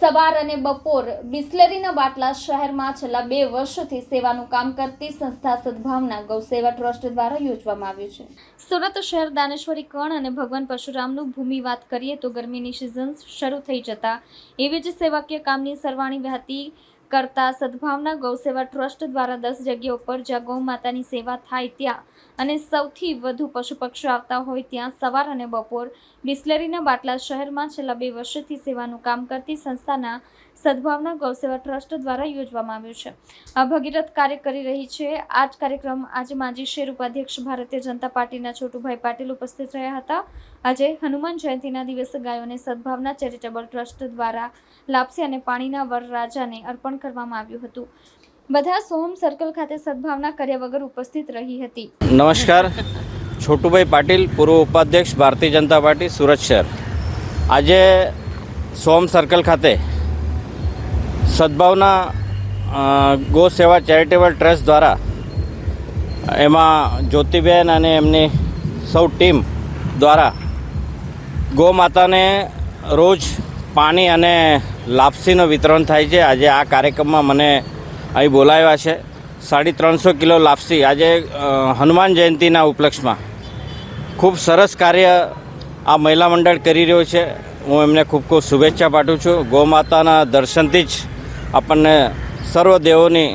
સવાર અને બપોર બિસ્લરીના બાટલા શહેરમાં છેલ્લા બે વર્ષોથી સેવાનું કામ કરતી સંસ્થા સદભાવના ગૌ સેવા ટ્રસ્ટ દ્વારા યોજવામાં આવ્યું છે. સુરત શહેર દાનેશ્વરી કણ અને ભગવાન પરશુરામનું ભૂમિ વાત કરીએ તો ગરમીની સિઝન શરૂ થઈ જતા. એવી જ સેવાકીય કામની સરવાણી વહેતી કરતા સદભાવના ગૌસેવા ટ્રસ્ટ દ્વારા દસ જગ્યાઓ પર જ્યાં ગૌ માતાની સેવા થાય ત્યાં અને સૌથી વધુ પશુ પક્ષીઓ આવતા હોય ત્યાં સવાર અને બપોર બિસ્લરીના બાટલા શહેરમાં છેલ્લા બે વર્ષથી સેવાનું કામ કરતી સંસ્થાના સદભાવના ગૌસેવા ટ્રસ્ટ દ્વારા યોજવામાં આવ્યું છે. આ ભગીરથ કાર્ય કરી રહી છે. આ જ કાર્યક્રમ આજે માજી શેર ઉપાધ્યક્ષ ભારતીય જનતા પાર્ટીના છોટુભાઈ પાટીલ ઉપસ્થિત રહ્યા હતા. આજે હનુમાન જયંતિના દિવસે ગાયોને સદભાવના ચેરિટેબલ ટ્રસ્ટ દ્વારા લાપસી અને પાણીના વરરાજાને અર્પણ કરવામાં આવ્યું હતું. બધા સોમ સર્કલ ખાતે સદભાવના કર્યા વગર ઉપસ્થિત રહી હતી. નમસ્કાર. છોટુભાઈ પાટીલ, પૂર્વ ઉપાધ્યક્ષ, ભારતીય જનતા પાર્ટી, સુરત શહેર. આજે સોમ સર્કલ ખાતે સદભાવના ગો સેવા ચેરિટેબલ ટ્રસ્ટ દ્વારા એમાં જ્યોતિબેન અને એમની સૌ ટીમ દ્વારા ગો માતાને રોજ પાણી અને લાપસીનું વિતરણ થાય છે. આજે આ કાર્યક્રમમાં મને અહીં બોલાવ્યા છે. સાડી ત્રણસો કિલો લાપસી. આજે હનુમાન જયંતિના ઉપલક્ષમાં ખૂબ સરસ કાર્ય આ મહિલા મંડળ કરી રહ્યો છે. હું એમને ખૂબ ખૂબ શુભેચ્છા પાઠવું છું. ગૌ માતાના દર્શનથી જ આપણને સર્વ દેવોની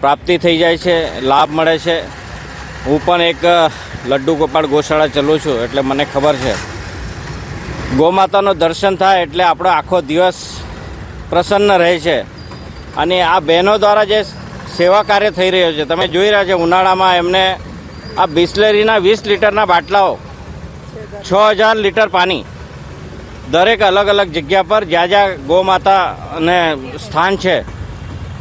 પ્રાપ્તિ થઈ જાય છે, લાભ મળે છે. હું પણ એક લડ્ડુ ગોપાળ ગોશાળા ચલું છું એટલે મને ખબર છે. ગૌ માતાનું દર્શન થાય એટલે આપણો આખો દિવસ પ્રસન્ન રહે છે. અને આ બહેનો દ્વારા જે સેવા કાર્ય થઈ રહ્યો છે, તમે જોઈ રહ્યા છો ઉનાળામાં એમને આ બિસ્લેરીના વીસ લીટરના બાટલાઓ, છ હજાર લીટર પાણી, દરેક અલગ અલગ જગ્યા પર જ્યાં જ્યાં ગોમાતા અને સ્થાન છે,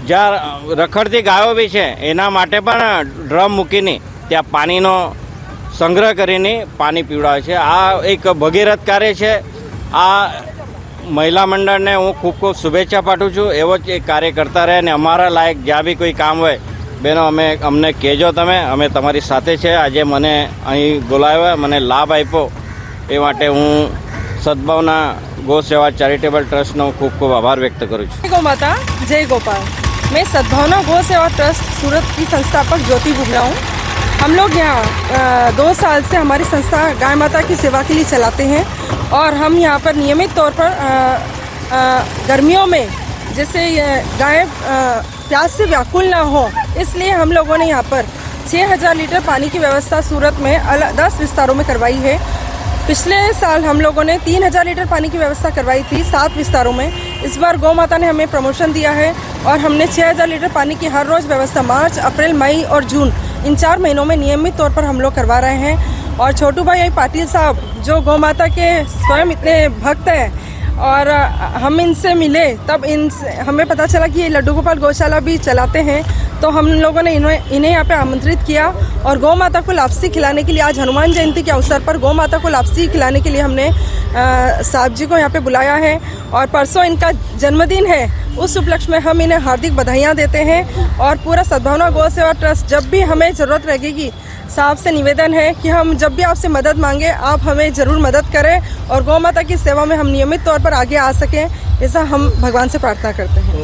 જ્યાં રખડતી ગાયો બી છે, એના માટે પણ ડ્રમ મૂકીને ત્યાં પાણીનો સંગ્રહ કરીને પાણી પીવડાવે છે. આ એક ભગીરથ કાર્ય છે. આ મહિલા મંડળને હું ખૂબ ખૂબ શુભેચ્છા પાઠવું છું. એવો જ એક કાર્ય કરતા રહે અને અમારા લાયક જ્યાં બી કોઈ કામ હોય, બેનો અમે, અમને કહેજો તમે. અમે તમારી સાથે છે. આજે મને અહીં બોલાવ્યા, મને લાભ આપ્યો. એ માટે હું સદભાવના ગો સેવા ચેરિટેબલ ટ્રસ્ટનો ખૂબ ખૂબ આભાર વ્યક્ત કરું છું. ગો માતા જય ગોપાલ. મેં સદભાવના ગો સેવા ટ્રસ્ટ સુરતથી સંસ્થાપક જ્યોતિ ભુગરા હું हम लोग यहाँ दो साल से हमारी संस्था गाय माता की सेवा के लिए चलाते हैं और हम यहाँ पर नियमित तौर पर अ, अ, गर्मियों में जैसे गाय प्यास से व्याकुल ना हो इसलिए हम लोगों ने यहाँ पर 6000 लीटर पानी की व्यवस्था सूरत में अलग दस विस्तारों में करवाई है। पिछले साल हम लोगों ने तीन हज़ार लीटर पानी की व्यवस्था करवाई थी सात विस्तारों में। इस बार गौ माता ने हमें प्रमोशन दिया है और हमने छः हज़ार लीटर पानी की हर रोज़ व्यवस्था मार्च अप्रैल मई और जून इन चार महीनों में नियमित तौर पर हम लोग करवा रहे हैं। और छोटू भाई पाटिल साहब, जो गौ माता के स्वयं इतने भक्त हैं, और हम इनसे मिले, तब इन हमें पता चला कि ये लड्डू गोपाल गौशाला भी चलाते हैं। तो हम लोगों ने इन्हें इन्हें यहाँ पे आमंत्रित किया, और गौ माता को लापसी खिलाने के लिए आज हनुमान जयंती के अवसर पर गौ माता को लापसी खिलाने के लिए हमने साहब जी को यहाँ पे बुलाया है। और परसों इनका जन्मदिन है उस उपलक्ष्य में हम इन्हें हार्दिक बधाइयाँ देते हैं और पूरा सद्भावना गौ सेवा ट्रस्ट जब भी हमें ज़रूरत रहेगी, साहब से निवेदन है कि हम जब भी आपसे मदद मांगे, आप हमें ज़रूर मदद करें और गौ माता की सेवा में हम नियमित तौर पर आगे आ सकें, ऐसा हम भगवान से प्रार्थना करते हैं।